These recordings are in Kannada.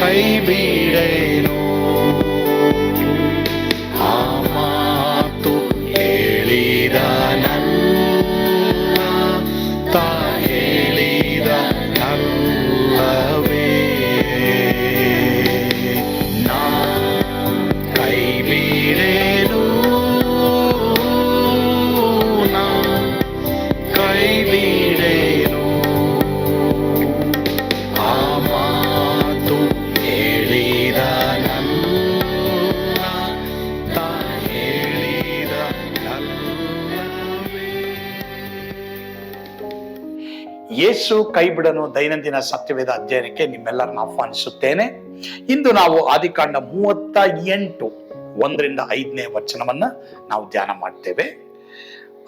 Baby. ಯೇಸು ಕೈ ಬಿಡನು ದೈನಂದಿನ ಸತ್ಯವೇದ ಅಧ್ಯಯನಕ್ಕೆ ನಿಮ್ಮೆಲ್ಲರನ್ನ ಆಹ್ವಾನಿಸುತ್ತೇನೆ. ಇಂದು ನಾವು ಆದಿಕಾಂಡ ಮೂವತ್ತ ಎಂಟು, ಒಂದರಿಂದ ಐದನೇ ವಚನವನ್ನ ನಾವು ಧ್ಯಾನ ಮಾಡ್ತೇವೆ.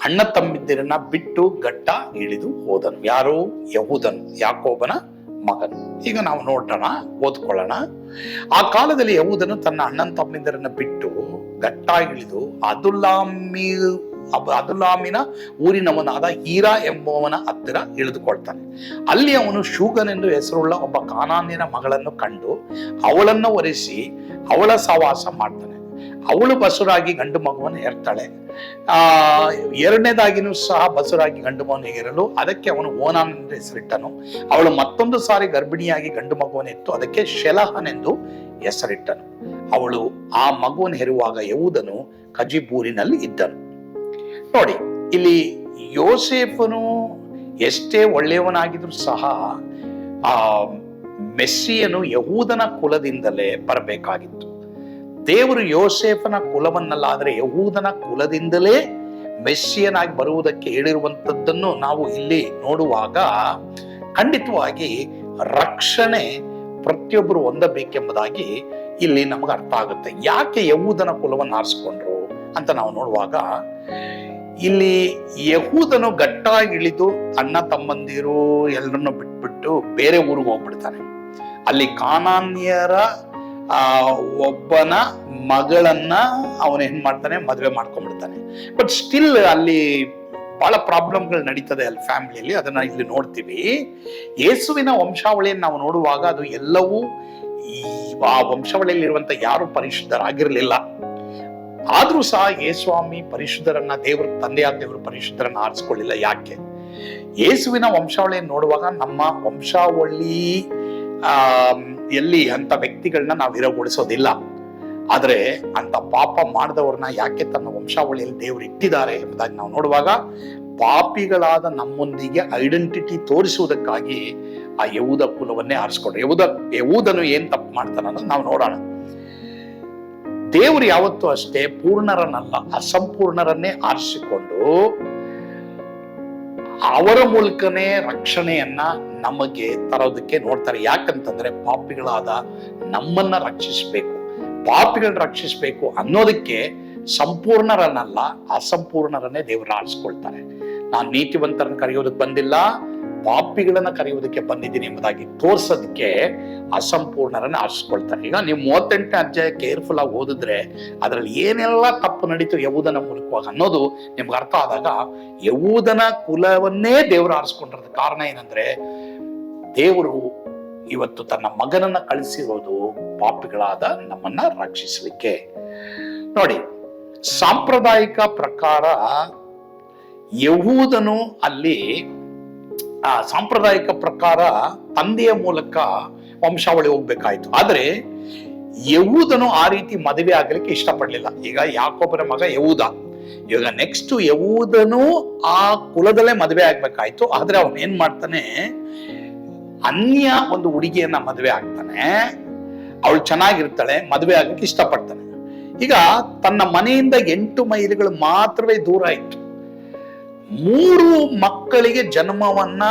ಅಣ್ಣ ತಮ್ಮಿದ್ದಿರನ್ನ ಬಿಟ್ಟು ಗಟ್ಟ ಇಳಿದು ಹೋದನು. ಯಾರು? ಯಹೂದನು, ಯಾಕೋಬನ ಮಗನು. ಈಗ ನಾವು ನೋಡೋಣ, ಓದ್ಕೊಳ್ಳೋಣ. ಆ ಕಾಲದಲ್ಲಿ ಯಹೂದನು ತನ್ನ ಅಣ್ಣನ ತಮ್ಮಿಂದರನ್ನ ಬಿಟ್ಟು ಗಟ್ಟ ಇಳಿದು ಅದುಲ್ಲಾಮಿ ಅದುಲ್ಲಾಮಿನ ಊರಿನವನಾದ ಹೀರಾ ಎಂಬುವನ ಹತ್ತಿರ ಇಳಿದುಕೊಳ್ತಾನೆ. ಅಲ್ಲಿ ಅವನು ಶೂಗನೆಂದು ಹೆಸರುಳ್ಳ ಒಬ್ಬ ಕಾನಾನಿನ ಮಗಳನ್ನು ಕಂಡು ಅವಳನ್ನು ಒರೆಸಿ ಅವಳ ಸವಾಸ ಮಾಡ್ತಾನೆ. ಅವಳು ಬಸುರಾಗಿ ಗಂಡು ಮಗುವನ್ನು ಹೆರ್ತಾಳೆ. ಆ, ಎರಡನೇದಾಗಿನೂ ಸಹ ಬಸುರಾಗಿ ಗಂಡು ಮಗುವನ್ನು ಹೇರಲು ಅದಕ್ಕೆ ಅವನು ಓನಾನ್ ಎಂದು ಹೆಸರಿಟ್ಟನು. ಅವಳು ಮತ್ತೊಂದು ಸಾರಿ ಗರ್ಭಿಣಿಯಾಗಿ ಗಂಡು ಮಗುವನ್ನು ಎತ್ತು ಅದಕ್ಕೆ ಶೆಲಹನೆಂದು ಹೆಸರಿಟ್ಟನು. ಅವಳು ಆ ಮಗುವನ್ನು ಹೆರುವಾಗ ಯವುದನು ಕಜಿಬೂರಿನಲ್ಲಿ ಇದ್ದನು. ನೋಡಿ, ಇಲ್ಲಿ ಯೋಸೇಫನು ಎಷ್ಟೇ ಒಳ್ಳೆಯವನಾಗಿದ್ರು ಸಹ ಆ ಮೆಸ್ಸಿಯನು ಯಹೂದನ ಕುಲದಿಂದಲೇ ಬರಬೇಕಾಗಿತ್ತು. ದೇವರು ಯೋಸೇಫನ ಕುಲವನ್ನಲ್ಲಾದರೆ ಯಹೂದನ ಕುಲದಿಂದಲೇ ಮೆಸ್ಸಿಯನಾಗಿ ಬರುವುದಕ್ಕೆ ಹೇಳಿರುವಂಥದ್ದನ್ನು ನಾವು ಇಲ್ಲಿ ನೋಡುವಾಗ ಖಂಡಿತವಾಗಿ ರಕ್ಷಣೆ ಪ್ರತಿಯೊಬ್ಬರು ಹೊಂದಬೇಕೆಂಬುದಾಗಿ ಇಲ್ಲಿ ನಮಗೆ ಅರ್ಥ ಆಗುತ್ತೆ. ಯಾಕೆ ಯಹೂದನ ಕುಲವನ್ನು ಆರಿಸ್ಕೊಂಡ್ರು ಅಂತ ನಾವು ನೋಡುವಾಗ ಇಲ್ಲಿ ಯಹೂದನು ಗಟ್ಟಾಗಿ ಇಳಿದು ಅಣ್ಣ ತಮ್ಮಂದಿರು ಎಲ್ಲರನ್ನು ಬಿಟ್ಬಿಟ್ಟು ಬೇರೆ ಊರಿಗೆ ಹೋಗ್ಬಿಡ್ತಾನೆ. ಅಲ್ಲಿ ಕಾನಾನ್ಯರ, ಆ, ಒಬ್ಬನ ಮಗಳನ್ನ ಅವನು ಏನ್ ಮಾಡ್ತಾನೆ? ಮದುವೆ ಮಾಡ್ಕೊಂಡ್ಬಿಡ್ತಾನೆ. ಬಟ್ ಸ್ಟಿಲ್ ಅಲ್ಲಿ ಬಹಳ ಪ್ರಾಬ್ಲಮ್ಗಳು ನಡೀತದೆ ಅಲ್ಲಿ ಫ್ಯಾಮಿಲಿಯಲ್ಲಿ. ಅದನ್ನ ಇಲ್ಲಿ ನೋಡ್ತೀವಿ. ಯೇಸುವಿನ ವಂಶಾವಳಿಯನ್ನು ನಾವು ನೋಡುವಾಗ ಅದು ಎಲ್ಲವೂ ಆ ವಂಶಾವಳಿಯಲ್ಲಿ ಇರುವಂತ ಯಾರು ಪರಿಶುದ್ಧರಾಗಿರ್ಲಿಲ್ಲ. ಆದ್ರೂ ಸಹ ಯೇಸ್ವಾಮಿ ಪರಿಶುದ್ಧರನ್ನ ದೇವ್ರ, ತಂದೆಯಾದ ದೇವರು ಪರಿಶುದ್ಧರನ್ನ ಆರಿಸ್ಕೊಳ್ಳಿಲ್ಲ. ಯಾಕೆ? ಯೇಸುವಿನ ವಂಶಾವಳಿಯನ್ನು ನೋಡುವಾಗ ನಮ್ಮ ವಂಶಾವಳಿ ಎಲ್ಲಿ ಅಂತ ವ್ಯಕ್ತಿಗಳನ್ನ ನಾವು ವಿರಗೊಳಿಸೋದಿಲ್ಲ ಆದರೆ ಅಂತ ಪಾಪ ಮಾಡಿದವ್ರನ್ನ ಯಾಕೆ ತನ್ನ ವಂಶಾವಳಿಯಲ್ಲಿ ದೇವರು ಇಟ್ಟಿದ್ದಾರೆ ಎಂಬುದಾಗಿ ನಾವು ನೋಡುವಾಗ ಪಾಪಿಗಳಾದ ನಮ್ಮೊಂದಿಗೆ ಐಡೆಂಟಿಟಿ ತೋರಿಸುವುದಕ್ಕಾಗಿ ಆ ಯಹೂದ ಕುಲವನ್ನೇ ಆರಿಸ್ಕೊಂಡ್ರೆ. ಯಹೂದ, ಯಹೂದನು ಏನ್ ತಪ್ಪು ಮಾಡ್ತಾನ ನಾವು ನೋಡೋಣ. ದೇವರು ಯಾವತ್ತೂ ಅಷ್ಟೇ ಪೂರ್ಣರನ್ನಲ್ಲ, ಅಸಂಪೂರ್ಣರನ್ನೇ ಆರಿಸಿಕೊಂಡು ಅವರ ಮೂಲಕನೇ ರಕ್ಷಣೆಯನ್ನ ನಮಗೆ ತರೋದಕ್ಕೆ ನೋಡ್ತಾರೆ. ಯಾಕಂತಂದ್ರೆ ಪಾಪಿಗಳಾದ ನಮ್ಮನ್ನ ರಕ್ಷಿಸಬೇಕು. ಪಾಪಿಗಳನ್ನ ರಕ್ಷಿಸಬೇಕು ಅನ್ನೋದಕ್ಕೆ ಸಂಪೂರ್ಣರನ್ನಲ್ಲ, ಅಸಂಪೂರ್ಣರನ್ನೇ ದೇವರು ಆರಿಸ್ಕೊಳ್ತಾರೆ. ನಾನು ನೀತಿವಂತರನ್ನು ಕರೆಯೋದಕ್ಕೆ ಬಂದಿಲ್ಲ. ಪಾಪಿಗಳನ್ನ ಕರೆಯುವುದಕ್ಕೆ ಬಂದಿದ್ದೀನಿ ಎಂಬುದಾಗಿ ತೋರ್ಸೋದಕ್ಕೆ ಅಸಂಪೂರ್ಣರನ್ನ ಆರಿಸ್ಕೊಳ್ತಾರೆ. ಈಗ ನೀವು ಮೂವತ್ತೆಂಟನೇ ಅಧ್ಯಾಯ ಕೇರ್ಫುಲ್ ಆಗಿ ಓದಿದ್ರೆ ಅದರಲ್ಲಿ ಏನೆಲ್ಲ ತಪ್ಪು ನಡೀತು ಯವುದನ ಮೂಲಕವಾಗಿ ಅನ್ನೋದು ನಿಮ್ಗೆ ಅರ್ಥ ಆದಾಗ ಯಹೂದನ ಕುಲವನ್ನೇ ದೇವರು ಆರಿಸ್ಕೊಂಡಿರೋದ ಕಾರಣ ಏನಂದ್ರೆ ದೇವರು ಇವತ್ತು ತನ್ನ ಮಗನನ್ನ ಕಳಿಸಿರೋದು ಪಾಪಿಗಳಾದ ನಮ್ಮನ್ನ ರಕ್ಷಿಸಲಿಕ್ಕೆ. ನೋಡಿ, ಸಾಂಪ್ರದಾಯಿಕ ಪ್ರಕಾರ ಯಹೂದನು ಅಲ್ಲಿ ಆ ಸಾಂಪ್ರದಾಯಿಕ ಪ್ರಕಾರ ತಂದೆಯ ಮೂಲಕ ವಂಶಾವಳಿ ಹೋಗ್ಬೇಕಾಯ್ತು. ಆದ್ರೆ ಯಹೂದನು ಆ ರೀತಿ ಮದುವೆ ಆಗಲಿಕ್ಕೆ ಇಷ್ಟಪಡಲಿಲ್ಲ. ಈಗ ಯಾಕೊಬ್ಬರ ಮಗ ಯಹೂದ. ಇವಾಗ ನೆಕ್ಸ್ಟ್ ಯಹೂದನು ಆ ಕುಲದಲ್ಲೇ ಮದುವೆ ಆಗ್ಬೇಕಾಯ್ತು. ಆದ್ರೆ ಅವನು ಏನ್ ಮಾಡ್ತಾನೆ? ಅನ್ಯ ಒಂದು ಹುಡುಗಿಯನ್ನ ಮದುವೆ ಆಗ್ತಾನೆ. ಅವಳು ಚೆನ್ನಾಗಿರ್ತಾಳೆ, ಮದುವೆ ಆಗಕ್ಕೆ ಇಷ್ಟಪಡ್ತಾನೆ. ಈಗ ತನ್ನ ಮನೆಯಿಂದ ಎಂಟು ಮೈಲಿಗಳು ಮಾತ್ರವೇ ದೂರ ಇತ್ತು. ಮೂರು ಮಕ್ಕಳಿಗೆ ಜನ್ಮವನ್ನ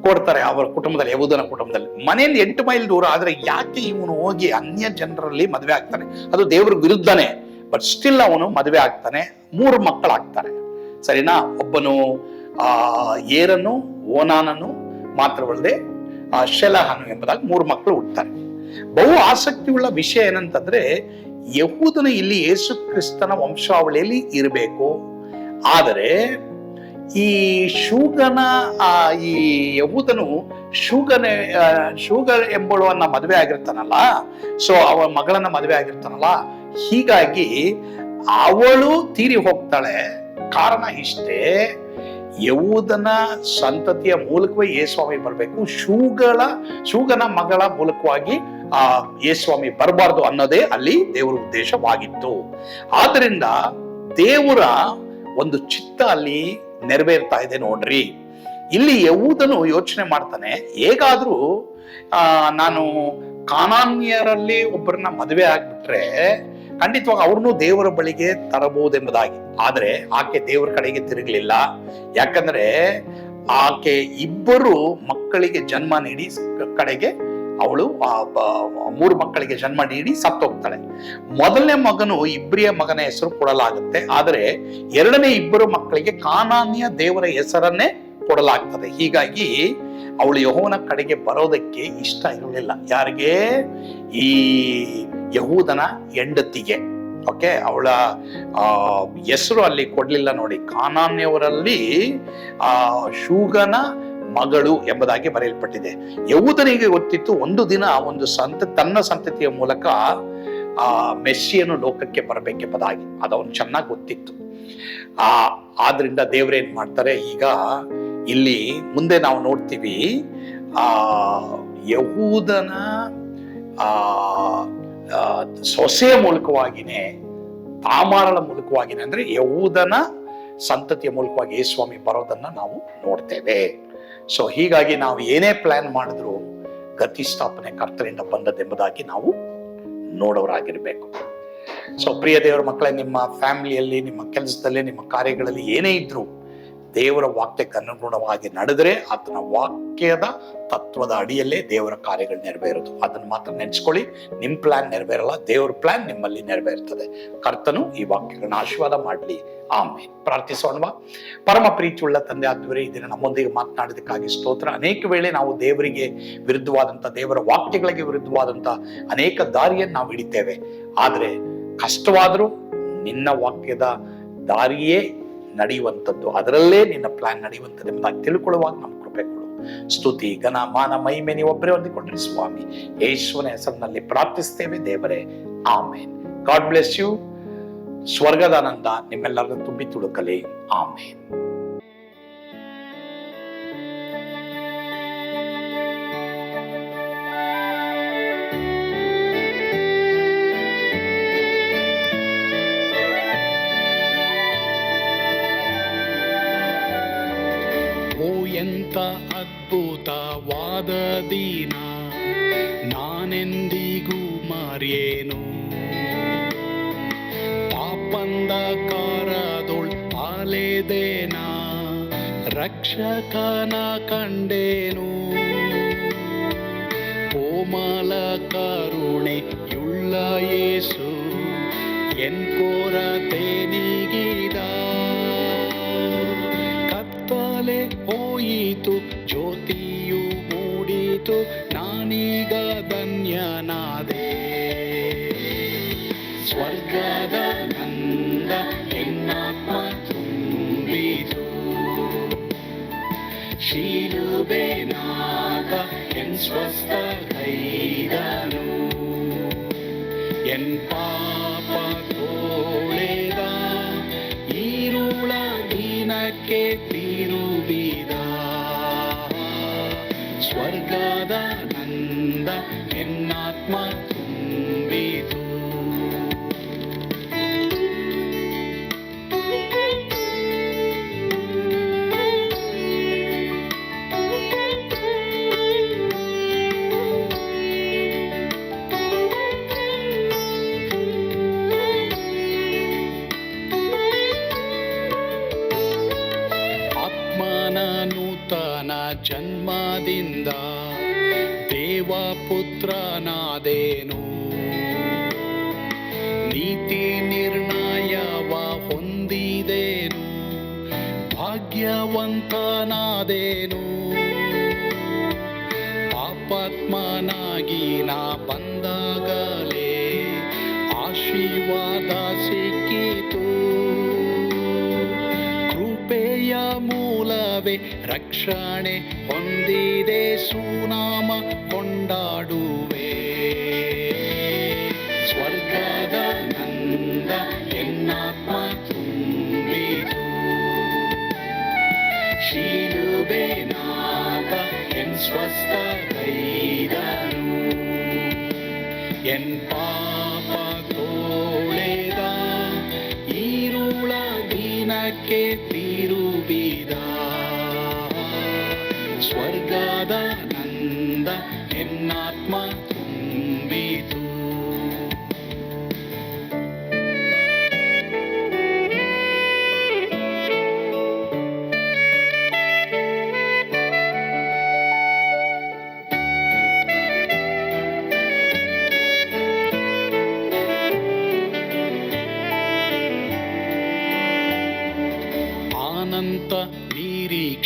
ಕೊಡ್ತಾರೆ ಅವರ ಕುಟುಂಬದಲ್ಲಿ, ಯಹೂದನ ಕುಟುಂಬದಲ್ಲಿ. ಮನೆಯಲ್ಲಿ ಎಂಟು ಮೈಲ್ ದೂರ, ಆದ್ರೆ ಯಾಕೆ ಇವನು ಹೋಗಿ ಅನ್ಯ ಜನರಲ್ಲಿ ಮದುವೆ ಆಗ್ತಾನೆ? ಅದು ದೇವ್ರ ವಿರುದ್ಧನೇ ಬಟ್ ಸ್ಟಿಲ್ ಅವನು ಮದುವೆ ಆಗ್ತಾನೆ, ಮೂರು ಮಕ್ಕಳಾಗ್ತಾರೆ. ಸರಿನಾ? ಒಬ್ಬನು, ಆ, ಏರನು, ಓನಾನನು, ಮಾತ್ರವಲ್ಲದೆ, ಆ, ಶೆಲಹನು ಎಂಬುದಾಗಿ ಮೂರು ಮಕ್ಕಳು ಹುಟ್ಟುತ್ತಾರೆ ಬಹು ಆಸಕ್ತಿ ಉಳ್ಳ ವಿಷಯ ಏನಂತಂದ್ರೆ, ಯಹೂದನ ಇಲ್ಲಿ ಯೇಸು ಕ್ರಿಸ್ತನ ವಂಶಾವಳಿಯಲ್ಲಿ ಇರಬೇಕು. ಆದರೆ ಈ ಶೂಗನ ಈ ಯಹೂದನು ಶೂಗನ ಶೂಗ ಎಂಬುವನ್ನ ಮದುವೆ ಆಗಿರ್ತಾನಲ್ಲ ಸೊ ಅವಳ ಮಗಳನ್ನ ಮದುವೆ ಆಗಿರ್ತಾನಲ್ಲ, ಹೀಗಾಗಿ ಅವಳು ತೀರಿ ಹೋಗ್ತಾಳೆ. ಕಾರಣ ಇಷ್ಟೇ, ಯಹೂದನ ಸಂತತಿಯ ಮೂಲಕವೇ ಯೇಸ್ವಾಮಿ ಬರಬೇಕು. ಶೂಗಳ, ಶೂಗನ ಮಗಳ ಮೂಲಕವಾಗಿ, ಆ ಯೇಸ್ವಾಮಿ ಬರಬಾರ್ದು ಅನ್ನೋದೇ ಅಲ್ಲಿ ದೇವರ ಉದ್ದೇಶವಾಗಿತ್ತು. ಆದ್ರಿಂದ ದೇವರ ಒಂದು ಚಿತ್ತ ಅಲ್ಲಿ ನೆರವೇರ್ತಾ ಇದೆ ನೋಡ್ರಿ. ಇಲ್ಲಿ ಯಹೂದನು ಯೋಚನೆ ಮಾಡ್ತಾನೆ, ಹೇಗಾದ್ರೂ, ಆ, ನಾನು ಕಾನಾನ್ಯರಲ್ಲಿ ಒಬ್ಬರನ್ನ ಮದುವೆ ಆಗ್ಬಿಟ್ರೆ ಖಂಡಿತವಾಗಿ ಅವ್ರನ್ನು ದೇವರ ಬಳಿಗೆ ತರಬಹುದೆಂಬುದಾಗಿ. ಆದ್ರೆ ಆಕೆ ದೇವರ ಕಡೆಗೆ ತಿರುಗಲಿಲ್ಲ. ಯಾಕಂದ್ರೆ ಆಕೆ ಇಬ್ಬರು ಮಕ್ಕಳಿಗೆ ಜನ್ಮ ನೀಡಿ ಕಡೆಗೆ ಅವಳು ಮೂರು ಮಕ್ಕಳಿಗೆ ಜನ್ಮ ನೀಡಿ ಸತ್ತೋಗ್ತಾಳೆ ಮೊದಲನೇ ಮಗನು ಇಬ್ರಿಯ ಮಗನ ಹೆಸರು ಕೊಡಲಾಗುತ್ತೆ. ಆದರೆ ಎರಡನೇ ಇಬ್ಬರು ಮಕ್ಕಳಿಗೆ ಕಾನಾನ್ಯ ದೇವರ ಹೆಸರನ್ನೇ ಕೊಡಲಾಗ್ತದೆ. ಹೀಗಾಗಿ ಅವಳು ಯಹೋವನ ಕಡೆಗೆ ಬರೋದಕ್ಕೆ ಇಷ್ಟ ಇರಲಿಲ್ಲ. ಯಾರಿಗೆ? ಈ ಯಹೂದನ ಹೆಂಡತಿಗೆ. ಓಕೆ, ಅವಳ ಹೆಸರು ಅಲ್ಲಿ ಕೊಡ್ಲಿಲ್ಲ ನೋಡಿ. ಕಾನಾನ್ಯವರಲ್ಲಿ, ಆ, ಶೂಗನ ಮಗಳು ಎಂಬುದಾಗಿ ಬರೆಯಲ್ಪಟ್ಟಿದೆ. ಯೌದನಿಗೆ ಗೊತ್ತಿತ್ತು ಒಂದು ದಿನ ಒಂದು ಸಂತ, ತನ್ನ ಸಂತತಿಯ ಮೂಲಕ ಆ ಮೆಸ್ಸಿಯನ್ನು ಲೋಕಕ್ಕೆ ಬರಬೇಕೆಂಬುದಾಗಿ. ಅದವನು ಚೆನ್ನಾಗಿ ಗೊತ್ತಿತ್ತು. ಆ, ಆದ್ರಿಂದ ದೇವ್ರೇನ್ ಮಾಡ್ತಾರೆ, ಈಗ ಇಲ್ಲಿ ಮುಂದೆ ನಾವು ನೋಡ್ತೀವಿ, ಆ, ಯಹೂದನ, ಆ ಸೊಸೆಯ ಮೂಲಕವಾಗಿನೇ, ತಾಮಾರಳ ಮೂಲಕವಾಗಿನೇ, ಅಂದ್ರೆ ಯಹೂದನ ಸಂತತಿಯ ಮೂಲಕವಾಗಿ ಯೇಸ್ವಾಮಿ ಬರೋದನ್ನ ನಾವು ನೋಡ್ತೇವೆ. ಸೊ ಹೀಗಾಗಿ ನಾವು ಏನೇ ಪ್ಲಾನ್ ಮಾಡಿದ್ರು ಗತಿ ಸ್ಥಾಪನೆ ಕರ್ತರಿಂದ ಬಂದದ್ದೆಂಬುದಾಗಿ ನಾವು ನೋಡೋರಾಗಿರ್ಬೇಕು ಸೊ ಪ್ರಿಯ ದೇವರ ಮಕ್ಕಳೇ, ನಿಮ್ಮ ಫ್ಯಾಮಿಲಿಯಲ್ಲಿ ನಿಮ್ಮ ಕೆಲಸದಲ್ಲಿ, ನಿಮ್ಮ ಕಾರ್ಯಗಳಲ್ಲಿ ಏನೇ ಇದ್ರು ದೇವರ ವಾಕ್ಯಕ್ಕೆ ಅನುಗುಣವಾಗಿ ನಡೆದ್ರೆ ಆತನ ವಾಕ್ಯದ ತತ್ವದ ಅಡಿಯಲ್ಲೇ ದೇವರ ಕಾರ್ಯಗಳು ನೆರವೇರೋದು ಅದನ್ನು ಮಾತ್ರ ನೆನೆಸ್ಕೊಳ್ಳಿ. ನಿಮ್ಮ ಪ್ಲಾನ್ ನೆರವೇರಲ್ಲ. ದೇವರ ಪ್ಲಾನ್ ನಿಮ್ಮಲ್ಲಿ ನೆರವೇರ್ತದೆ. ಕರ್ತನು ಈ ವಾಕ್ಯಗಳನ್ನ ಆಶೀರ್ವಾದ ಮಾಡಲಿ. ಆಮೇಲೆ ಪ್ರಾರ್ಥಿಸೋಣ ಪರಮ ಪ್ರೀತಿಯುಳ್ಳ ತಂದೆ ಆದ್ವರೆ ಇದನ್ನ ನಮ್ಮೊಂದಿಗೆ ಮಾತನಾಡೋದಕ್ಕಾಗಿ ಸ್ತೋತ್ರ. ಅನೇಕ ವೇಳೆ ನಾವು ದೇವರಿಗೆ ವಿರುದ್ಧವಾದಂತ, ದೇವರ ವಾಕ್ಯಗಳಿಗೆ ವಿರುದ್ಧವಾದಂತ ಅನೇಕ ದಾರಿಯನ್ನು ನಾವು ಹಿಡಿತೇವೆ. ಆದರೆ ಕಷ್ಟವಾದರೂ ನಿನ್ನ ವಾಕ್ಯದ ದಾರಿಯೇ ನಡೆಯುವಂಥದ್ದು. ಅದರಲ್ಲೇ ನಿನ್ನ ಪ್ಲಾನ್ ನಡೆಯುವಂಥದ್ದು ಎಂಬುದಾಗಿ ತಿಳ್ಕೊಳ್ಳುವಾಗ ನಮ್ಮ ಕೃಪೆ ಕೊಡು. ಸ್ತುತಿ, ಘನ, ಮಾನ, ಮಹಿಮೆ ನೀವು ಒಬ್ಬರೇ ಹೊಂದಿಕೊಂಡ್ರಿ ಸ್ವಾಮಿ. ಯೇಸುವನ ಹೆಸರಿನಲ್ಲಿ ಪ್ರಾರ್ಥಿಸ್ತೇವೆ ದೇವರೇ. ಆಮೇನ್. ಗಾಡ್ ಬ್ಲೆಸ್ ಯು ಸ್ವರ್ಗದಾನಂದ ನಿಮ್ಮೆಲ್ಲರನ್ನು ತುಂಬಿ ತುಳುಕಲಿ ಆಮೇನ್. ನಾನೆಂದಿಗೂ ಮರೆಯೇನು ಪಾಪಂದ ಕಾರದೊಳ್ ಅಲೆದೇನ ರಕ್ಷಕನ ಕಂಡೇನು ಕೋಮಲ ಕರುಣೆ ಯುಳ್ಳ ಯೇಸು ಎನ್ ಕೊರತೆ ಧನ್ಯನಾದೆ ಸ್ವರ್ಗದ ನಂದ ಎನ್ನಾತ್ಮ ತುಂಬಿತು ಶಿಲುಬೆನಾಗ ಎನ್ ಸ್ವಸ್ಥ ಕೈದನು ಎನ್ ಪಾಪ ಮದೇನು ಪಾಪಾತ್ಮನಾಗಿ ನಾ ಬಂದಾಗಲೇ ಆಶೀರ್ವಾದ ಸಿಕ್ಕಿತು. ಕೃಪೆಯ ಮೂಲವೇ ರಕ್ಷಣೆ ಹೊಂದಿದೆ ಸುನಾಮ ಕೊಂಡಾಡುವೆ. ಎನ್ ಸ್ವಸ್ಥ ಕೈದನು ಎನ್ ಪಾಪ ತೋಳೆದ ಈರುಳ ದಿನಕ್ಕೆ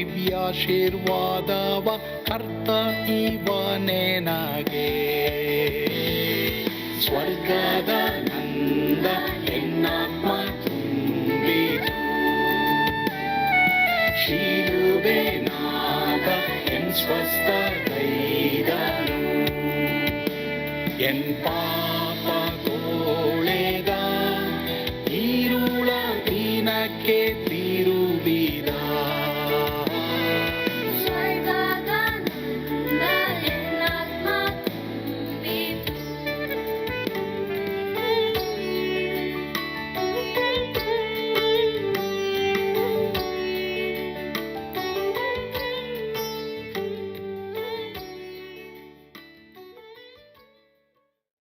ದಿವ್ಯಾಶೀರ್ವಾದವ, ಕರ್ತ ಇವನೇ ನಗೆ. ಸ್ವರ್ಗದ ನಂದ ಎನ್ನಾತ್ಮ ತುಂಬಿತು. ಶಿಲುಬೆ ನಾಗ ಎನ್ ಸ್ವಸ್ಥ ಕೈದನು. ಎನ್ ಪಾ